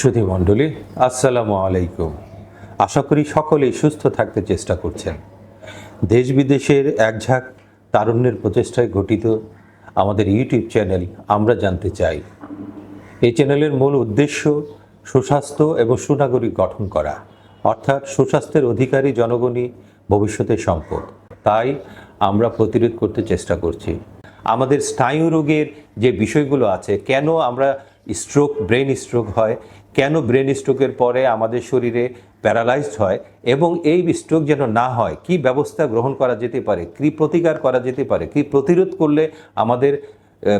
সুধী মণ্ডলী, আসসালামু আলাইকুম। আশা করি সকলেই সুস্থ থাকতে চেষ্টা করছেন। দেশ বিদেশের একঝাঁক তারুণ্যের প্রচেষ্টায় গঠিত আমাদের ইউটিউব চ্যানেল আমরা জানতে চাই। এই চ্যানেলের মূল উদ্দেশ্য সুস্বাস্থ্য এবং সুনাগরিক গঠন করা, অর্থাৎ সুস্বাস্থ্যের অধিকারী জনগণই ভবিষ্যতের সম্পদ। তাই আমরা প্রতিরোধ করতে চেষ্টা করছি। আমাদের স্নায়ু রোগের যে বিষয়গুলো আছে, কেন আমরা স্ট্রোক ব্রেন স্ট্রোক হয়। কেন ব্রেন স্ট্রোকের পরে আমাদের শরীরে প্যারালাইজড হয় এবং এই স্ট্রোক যেন না হয়? কি ব্যবস্থা গ্রহণ করা যেতে পারে? কী প্রতিকার করা যেতে পারে? কী প্রতিরোধ করলে আমাদের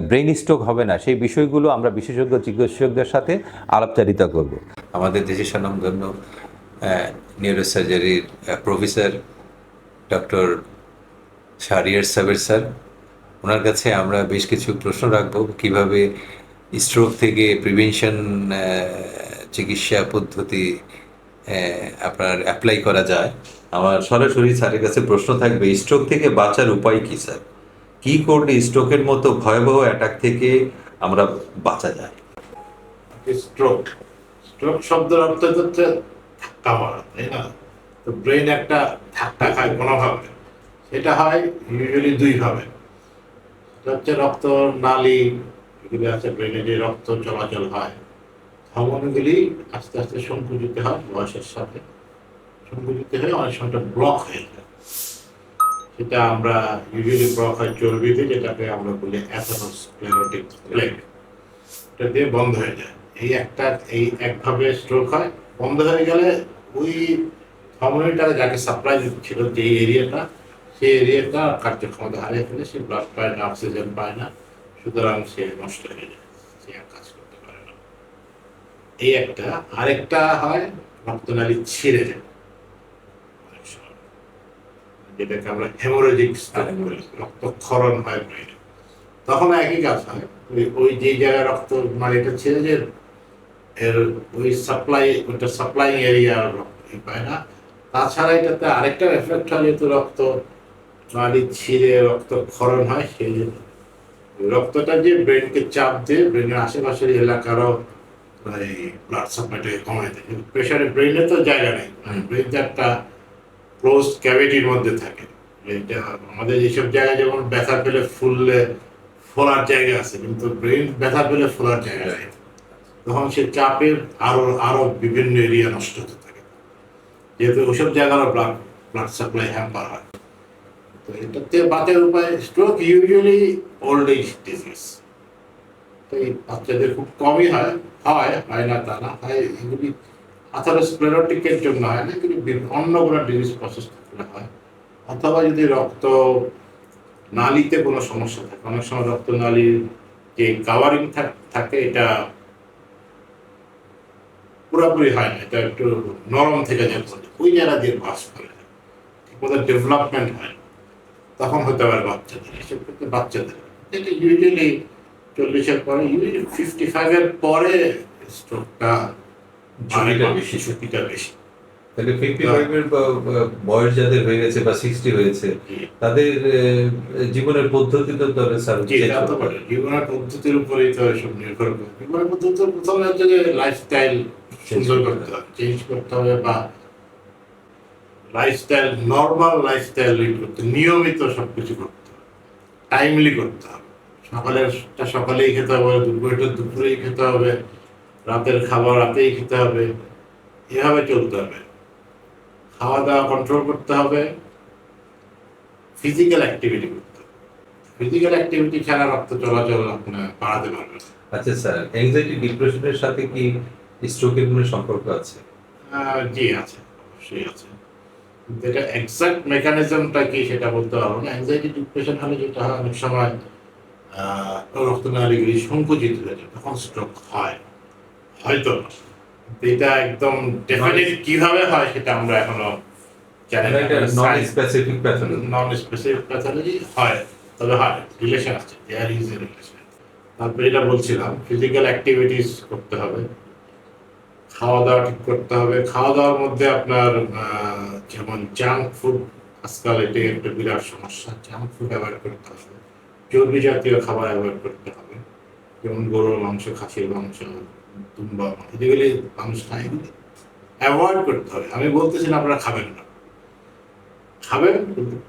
ব্রেন স্ট্রোক হবে না? সেই বিষয়গুলো আমরা বিশেষজ্ঞ চিকিৎসকদের সাথে আলাপচারিতা করব। আমাদের দেশের স্বনামধন্য নিউরোসার্জারির professor doctor Shariar Saber sir. ওনার কাছে আমরা বেশ কিছু প্রশ্ন রাখব। কীভাবে স্ট্রোক থেকে প্রিভেনশন চিকিৎসা পদ্ধতি আপনার অ্যাপ্লাই করা যায়। আমার সরাসরি স্যারের কাছে প্রশ্ন থাকবে স্ট্রোক থেকে বাঁচার উপায় কি, স্যার? কি করলে স্ট্রোকের মতো ভয়াবহ অ্যাটাক থেকে আমরা বাঁচা যায়? স্ট্রোক স্ট্রোক শব্দের অর্থ হচ্ছে ধাক্কা মারা, তাই না? তো ব্রেন একটা ধাক্কা খায় কোনোভাবে। সেটা হয় ইউজুয়ালি দুইভাবে। হচ্ছে রক্ত, নালী এগুলি আছে ব্রেনে যে রক্ত চলাচল হয়, ধমনগুলি আস্তে আস্তে সংকুচিত হয় বয়সের সাথে। সংকুচিত হয়ে অনেক সময়টা ব্লক হয়ে যায়। সেটা আমরা ইউজুয়ালি ব্লক হয় চর্বিতে, যেটাকে আমরা বলি অ্যাথারোস্ক্লেরোটিক প্লেগ এটা দিয়ে বন্ধ হয়ে যায়। এই একটা, এই একভাবে স্ট্রোক হয়, বন্ধ হয়ে গেলে ওই ধমনীটা যাকে সাপ্লাই ছিল যে এরিয়াটা সেই এরিয়াটা কার্যক্ষমতা হারিয়ে ফেলে, সে ব্লাড পায় না অক্সিজেন পায় না। সুতরাং সে নষ্ট হয়ে যায়, সে আর কাজ করতে পারে না। এই একটা, আরেকটা হয়, রক্তনালী ছিঁড়ে যায়। যেটাকে আমরা হেমোরেজিক রক্তক্ষরণ হয় ব্রেনে। তখন একই কাজ হয়, ওই- যে জায়গায় রক্ত মানে এটা ছেড়ে যে এর ওই সাপ্লাই ওইটা সাপ্লাইং এরিয়া পায় না। তাছাড়া এটাতে আরেকটা এফেক্ট হয় যেহেতু রক্ত নালী ছিঁড়ে রক্ত ক্ষরণ হয়, সেই জন্য রক্তটা যে ব্রেনকে চাপ দিয়ে ব্রেনের আশেপাশের এলাকারও এই ব্লাড সাপ্লাইটাকে কমায় দেয়। কিন্তু প্রেশারে ব্রেনে তো জায়গা নেই। ব্রেন তো একটা ক্লোজ ক্যাভিটির মধ্যে থাকে। এটা আমাদের এইসব জায়গায় যেমন ব্যথা পেলে ফুললে ফোলার জায়গা আছে কিন্তু ব্রেন ব্যথা পেলে ফোলার জায়গা নেই। তখন সে চাপে আরও আরও বিভিন্ন এরিয়া নষ্ট হতে থাকে। যেহেতু ওইসব জায়গারও ব্লাড ব্লাড সাপ্লাই হ্যাম্পার হয়। তো এটাতে বাঁচার উপায় stroke usually old age disease তো এই বাচ্চাদের খুব কমই হয় হয় হয় না তা না, হয় এগুলি আথারোস্ক্লেরোটিকের জন্য হয় না বিভিন্ন- অন্য কোনো ডিজিজ প্রসেস থাকলে হয়। অথবা যদি রক্ত নালীতে কোনো সমস্যা থাকে, অনেক সময় রক্ত নালীর যে কাভারিং থাকে এটা পুরোপুরি হয় না, এটা একটু নরম থেকে যায়, ওই জায়গা দিয়ে পাস করে। ঠিকমতো ডেভেলপমেন্ট হয় না। তখন হতে পারে বাচ্চাদের এসব ক্ষেত্রে বাচ্চাদের। এটা ইউজুয়ালি চল্লিশের পরে ইউজুয়ালি ফিফটি ফাইভের পরে স্ট্রোকটা ঝুঁকিটা বেশি। ঝুঁকিটা বেশি। তাহলে ফিফটি ফাইভের বয়স যাদের হয়ে গেছে বা সিক্সটি হয়েছে তাদের জীবনের পদ্ধতি তো পদ্ধতির উপরেই তো এসব নির্ভর করে। জীবনের পদ্ধতি প্রথমে হচ্ছে যে লাইফস্টাইল সুন্দর করতে হবে চেঞ্জ করতে হবে বা লাইফস্টাইল নর্মাল লাইফস্টাইল লিড করতে নিয়মিত সবকিছু করতে হবে। টাইমলি করতে হবে। সকালেরটা সকালেই খেতে হবে দুপুরেটা দুপুরেই খেতে হবে রাতের খাবার রাতেই খেতে হবে। এভাবে চলতে হবে। খাওয়া দাওয়া কন্ট্রোল করতে হবে। ফিজিক্যাল অ্যাক্টিভিটি করতে হবে। ফিজিক্যাল অ্যাক্টিভিটি ছাড়া রক্ত চলাচল আপনার বাড়াতে পারবে। আচ্ছা স্যার অ্যাংজাইটি ডিপ্রেশনের সাথে কি স্ট্রোকের কোনো সম্পর্ক আছে? জি আছে অবশ্যই আছে। কিন্তু এটা এক্সাক্ট মেকানিজমটা কি সেটা বলতে পারব না। অ্যাংজাইটি ডিপ্রেশন হলে যেটা হয় অনেক সময় রক্তনালীগুলি সংকুচিত হয়ে যায় তখন স্ট্রোক হয়। হয়তো না। এটা একদম ডেফিনেট কীভাবে হয় সেটা আমরা এখনও জানি non specific pathology non specific pathology হয় তবে হয় রিলেশন আছে দেয়ার ইজ এ রিলেশন তারপরে এটা বলছিলাম ফিজিক্যাল অ্যাক্টিভিটিস করতে হবে খাওয়া দাওয়া ঠিক করতে হবে। খাওয়া দাওয়ার মধ্যে আপনার আহ, যেমন জাঙ্ক ফুড আজকাল এটি একটা বিরাট সমস্যা। জাঙ্ক ফুড অ্যাভয়েড করতে হবে। চর্বি জাতীয় খাবার অ্যাভয়েড করতে হবে। যেমন গরুর মাংস, খাসির মাংস তুম্বা যেগুলি মানুষ খায় অ্যাভয়েড করতে হবে। আমি বলতেছি না আপনারা খাবেন না। খাবেন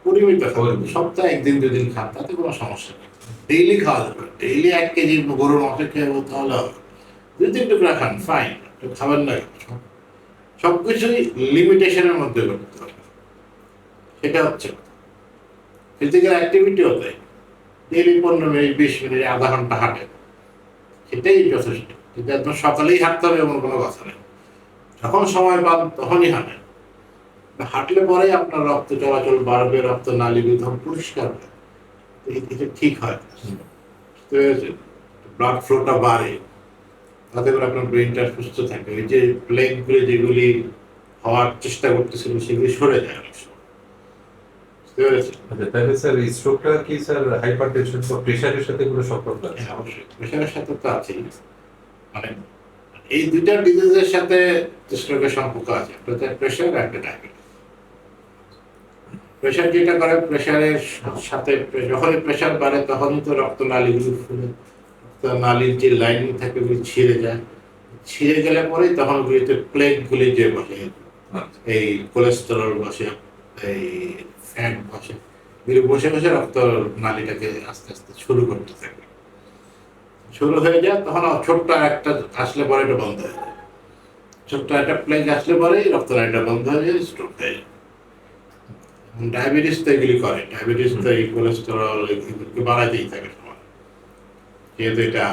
পরিমিত খাবেন। সপ্তাহে একদিন, দুদিন খান, তাতে কোনো সমস্যা নেই। ডেইলি খাওয়া যাবে। ডেইলি এক কেজি গরুর মাংস খেয়ে তাহলে হবে। দুই, তিন টুকরা খান ফাইন একটু খাবেন না। কেন? সব কিছুই লিমিটেশনের মধ্যে করতে হবে সেটা হচ্ছে ফিজিক্যাল অ্যাক্টিভিটিও তাই। ডেইলি পনেরো মিনিট, বিশ মিনিট, আধা ঘণ্টা হাঁটে। সেটাই যথেষ্ট। কিন্তু একদম সকালেই হাঁটতে হবে এমন কোনো কথা নেই। যখন সময় পান, তখনই হাঁটেন। হাঁটলে পরেই আপনার রক্ত চলাচল বাড়বে, রক্ত নালী বিধন পরিষ্কার হবে। এই- এটা ঠিক হয় ব্লাড ফ্লোটা বাড়ে। তাতে করে আপনার ব্রেনটা সুস্থ থাকে। ওই যে প্লেনগুলো যেগুলি হওয়ার চেষ্টা করতেছিল সেগুলি সরে যায় অনেক সময়। আচ্ছা তাহলে স্যার এই স্ট্রোকটা কি স্যার হাইপার টেনশন বা প্রেশারের সাথে কোনো সম্পর্ক আছে? হ্যাঁ অবশ্যই। প্রেশারের সাথে তো আছেই। মানে এই দুইটা ডিজিজের সাথে স্ট্রোকের সম্পর্ক আছে। একটা হচ্ছে প্রেশার আর একটা ডায়াবেটিস প্রেশার যেটা করে প্রেশারের সাথে যখনই প্রেশার বাড়ে তখনই তো রক্ত নালীগুলো ফুলে। রক্ত নালীর যে লাইনিং থাকে ওগুলি ছিঁড়ে যায়। ছিঁড়ে গেলে পরে তখন ওগুলিতে প্লেটগুলি যে বসে। এই কোলেস্টেরল বসে, এই ফ্যাট বসে, এগুলো বসে বসে রক্ত নালীটাকে আস্তে আস্তে শুরু করতে থাকে। শুরু হয়ে যায়, তখন ছোট্ট একটা আসলে পরে এটা বন্ধ হয়ে যায়। ছোট্ট একটা প্লেগ আসলে পরেই রক্ত নালীটা বন্ধ হয়ে যায় স্ট্রোক হয়ে যায়। ডায়াবেটিস তো এগুলি করে, ডায়াবেটিস তো এই কোলেস্টেরল এগুলোকে বাড়াতেই থাকে। যেহেতু এটা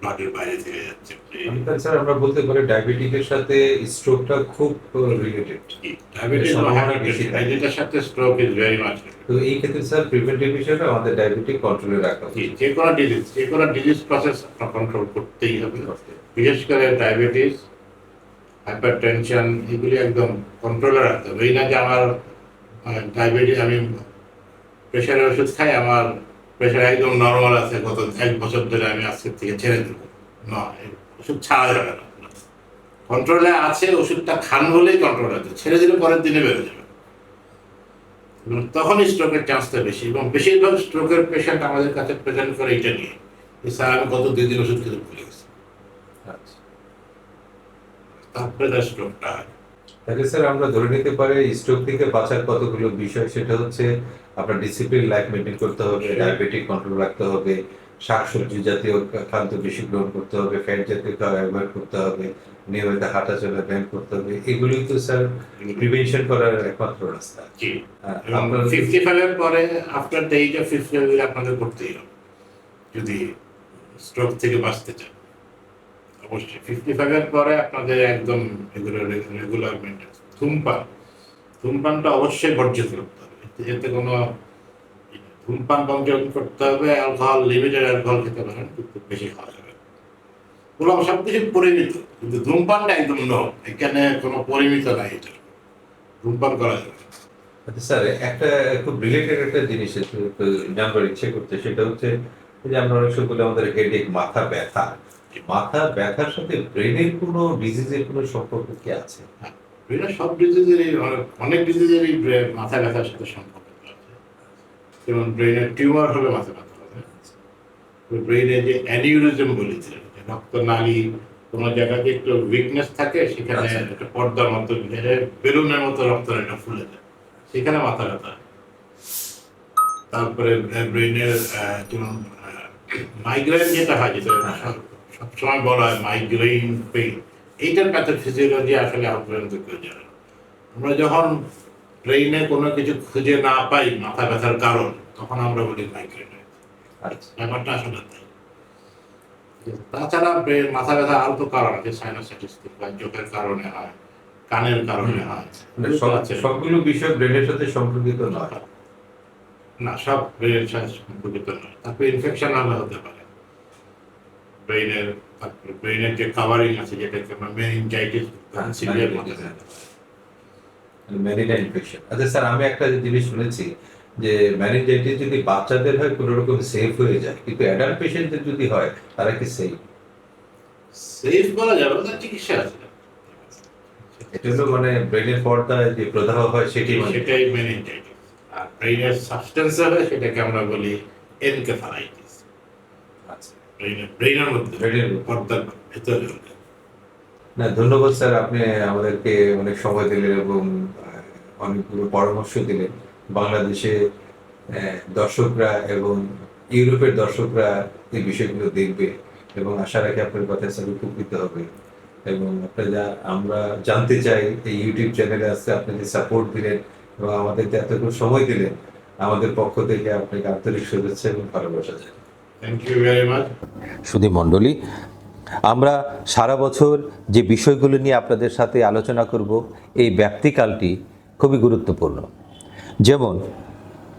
ব্লাডের বাইরে থেকে যাচ্ছে। স্যার আমরা বলতে পারি ডায়াবেটিকের সাথে স্ট্রোকটা খুব রিলেটেড ডায়াবেটিসের সাথে স্ট্রোক ইজ ভেরি মাচ তো এই ক্ষেত্রে স্যার প্রিভেন্টিভ হিসেবে আমাদের ডায়াবেটিক কন্ট্রোলে রাখা উচিত। যে কোনো ডিজিজ যে কোনো ডিজিজ প্রসেস কন্ট্রোল করতেই হবে। বিশেষ করে ডায়াবেটিস হাইপার টেনশন এগুলি একদম কন্ট্রোলে রাখতে হবে। এই না যে আমার ডায়াবেটিস আমি প্রেশারের ওষুধ খাই আমার প্রেশার একদম নর্মাল আছে গত এক বছর ধরে আমি আজকের থেকে ছেড়ে দেবো। না ওষুধ ছাড়া যাবে না। কন্ট্রোলে আছে ওষুধটা খান বলেই কন্ট্রোল আছে ছেড়ে দিলে পরের দিনে বেড়ে যাবে। এবং তখনই স্ট্রোকের চান্সটা বেশি। এবং বেশিরভাগ স্ট্রোকের পেশেন্ট আমাদের কাছে প্রেজেন্ট করে এটা নিয়ে। স্যার আমি গত দুই দিন ওষুধ খেতে ভুলে গেছি। আচ্ছা। তারপরে তার স্ট্রোকটা হয়। তাহলে স্যার আমরা ধরে নিতে পারি স্ট্রোক থেকে বাঁচার কতগুলো বিষয়? সেটা হচ্ছে আপনার ডিসিপ্লিন লাইফ মেনটেন করতে হবে ডায়াবেটিক কন্ট্রোল রাখতে হবে শাকসবজি জাতীয় খাদ্য বেশি গ্রহণ করতে হবে ফ্যাট জাতীয় খাওয়া অ্যাভয়েড করতে হবে নিয়মিত হাঁটা চলা ব্যায়াম করতে হবে এগুলোই তো স্যার প্রিভেনশন করার একমাত্র রাস্তা। ফিফটি ফাইভের পরে after the age of fifty আপনাদের করতেই হবে। যদি স্ট্রোক থেকে বাঁচতে চান। অবশ্যই। ফিফটি ফাইভের পরে আপনাদের একদম রেগুলার ধূমপান। ধূমপানটা অবশ্যই বর্জিত করতে হবে। এতে- কোনো ধূমপান বর্জন করতে হবে অ্যালকোহল লিমিটেড অ্যালকোহল খেতে পারেন, কিন্তু বেশি খাওয়া যাবে। ওগুলো সব কিছু পরিমিত, কিন্তু ধূমপানটা একদম নো এখানে কোনো পরিমিত নাই এটা। ধূমপান করা যাবে আচ্ছা স্যার, একটা খুব রিলেটেড একটা জিনিস জানবার ইচ্ছে করতে সেটা হচ্ছে যে আমরা অনেক সময় আমাদের হেডেক মাথা ব্যথা। মাথা ব্যথার সাথে ব্রেনের কোনো ডিজিজের কোনো সম্পর্ক কি আছে? ব্রেনের সব ডিজিজেরই অনেক ডিজিজেরই মাথা ব্যথার সাথে সম্পর্ক আছে। যেমন ব্রেনের টিউমার হলে মাথা ব্যথা হবে ব্রেনে যে অ্যানিউরিজম বলেছিলেন রক্ত নালী কোনো জায়গাতে একটু উইকনেস থাকে সেখানে আচ্ছা। একটা পর্দার মতো বেলুনের মতো রক্ত নালীটা ফুলে যায়। সেখানে মাথা ব্যথা তারপরে ব্রেনের যেমন মাইগ্রেন যেটা হয় যেটা সব- সবসময় বলা হয় মাইগ্রেন পেইন এইটার প্যাথোফিজিওলজি আসলে আজ পর্যন্ত কেউ জানে আমরা যখন ব্রেইনে কোনো কিছু খুঁজে না পাই মাথা ব্যথার কারণ তখন আমরা বলি মাইগ্রেন আচ্ছা। ব্যাপারটা আসলে তাই। তাছাড়া মাথা ব্যথা আরও তো কারণ আছে সাইনোসাইটিস বা চোখের কারণে হয় কানের কারণে হয়। মানে। সবগুলো বিষয় ব্রেনের সাথে সম্পর্কিত নয়। না সব ব্রেনের সাথে সম্পর্কিত নয়। তারপরে ইনফেকশন হলে হতে পারে। ব্রেইনের ব্রেইনের যে কাভারিং আছে যেটাকে আমরা মেনিনজাইটিস সিভিয়ার meningitis, ম্যারিনা ইনফেকশন আচ্ছা স্যার আমি একটা জিনিস শুনেছি যে ম্যানিনজাইটিস যদি বাচ্চাদের হয় কোনো রকম সেফ হয়ে যায়। কিন্তু অ্যাডাল্ট পেশেন্টদের যদি হয় তারা কি সেফ সেফ বলা যাবে না চিকিৎসা আছে। এটা হলো মানে ব্রেনের পর্দায় যে প্রদাহ হয় সেটি মানে সেটাই মেনিনজাইটিস আর ব্রেইনের সাবস্টেন্স হবে সেটাকে আমরা বলি এনকেফালাইটিস ব্রেইনের ব্রেইনের মধ্যে পর্দার ভেতরে না ধন্যবাদ স্যার আপনি আমাদেরকে অনেক সময় দিলেন এবং অনেকগুলো পরামর্শ দিলেন। বাংলাদেশে দর্শকরা এবং ইউরোপের দর্শকরা এই বিষয়গুলো দেখবে এবং আশা রাখি আপনার কথায় স্যার উপকৃত হবে। এবং আপনারা আমরা জানতে চাই এই ইউটিউব চ্যানেলে আসতে আপনি যে সাপোর্ট দিলেন এবং আমাদেরকে এতটুকু সময় দিলেন। আমাদের পক্ষ থেকে আপনাকে আন্তরিক শুভেচ্ছা এবং ভালোবাসা জানাই। সুধী মণ্ডলী, আমরা সারা বছর যে বিষয়গুলো নিয়ে আপনাদের সাথে আলোচনা করব, এই ব্যক্তিকালটি খুবই গুরুত্বপূর্ণ। যেমন,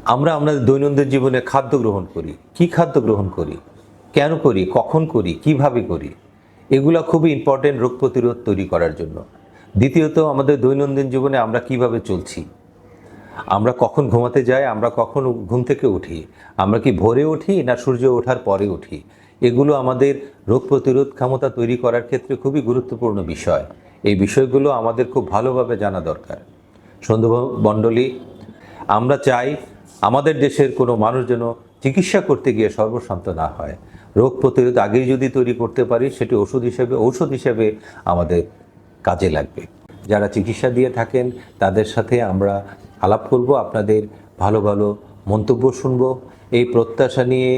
আমরা আমাদের দৈনন্দিন জীবনে খাদ্য গ্রহণ করি, কি খাদ্য গ্রহণ করি, কেন করি, কখন করি, কীভাবে করি, এগুলো খুবই ইম্পর্টেন্ট রোগ প্রতিরোধ তৈরি করার জন্য। দ্বিতীয়ত, আমাদের দৈনন্দিন জীবনে আমরা কীভাবে চলছি আমরা কখন ঘুমাতে যাই, আমরা কখন ঘুম থেকে উঠি? আমরা কি ভোরে উঠি না সূর্য ওঠার পরে উঠি? এগুলো আমাদের রোগ প্রতিরোধ ক্ষমতা তৈরি করার ক্ষেত্রে খুবই গুরুত্বপূর্ণ বিষয়। এই বিষয়গুলো আমাদের খুব ভালোভাবে জানা দরকার। সন্ধু মণ্ডলী, আমরা চাই আমাদের দেশের কোনো মানুষ যেন চিকিৎসা করতে গিয়ে সর্বশান্ত না হয়। রোগ প্রতিরোধ আগেই যদি তৈরি করতে পারি, সেটি ওষুধ হিসেবে, ঔষধ হিসেবে আমাদের কাজে লাগবে। যারা চিকিৎসা দিয়ে থাকেন, তাদের সাথে আমরা আলাপ করব, আপনাদের ভালো ভালো মন্তব্য শুনব। এই প্রত্যাশা নিয়ে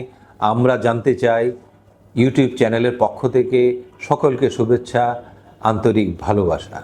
আমরা জানতে চাই, ইউটিউব চ্যানেলের পক্ষ থেকে সকলকে শুভেচ্ছা, আন্তরিক ভালোবাসা।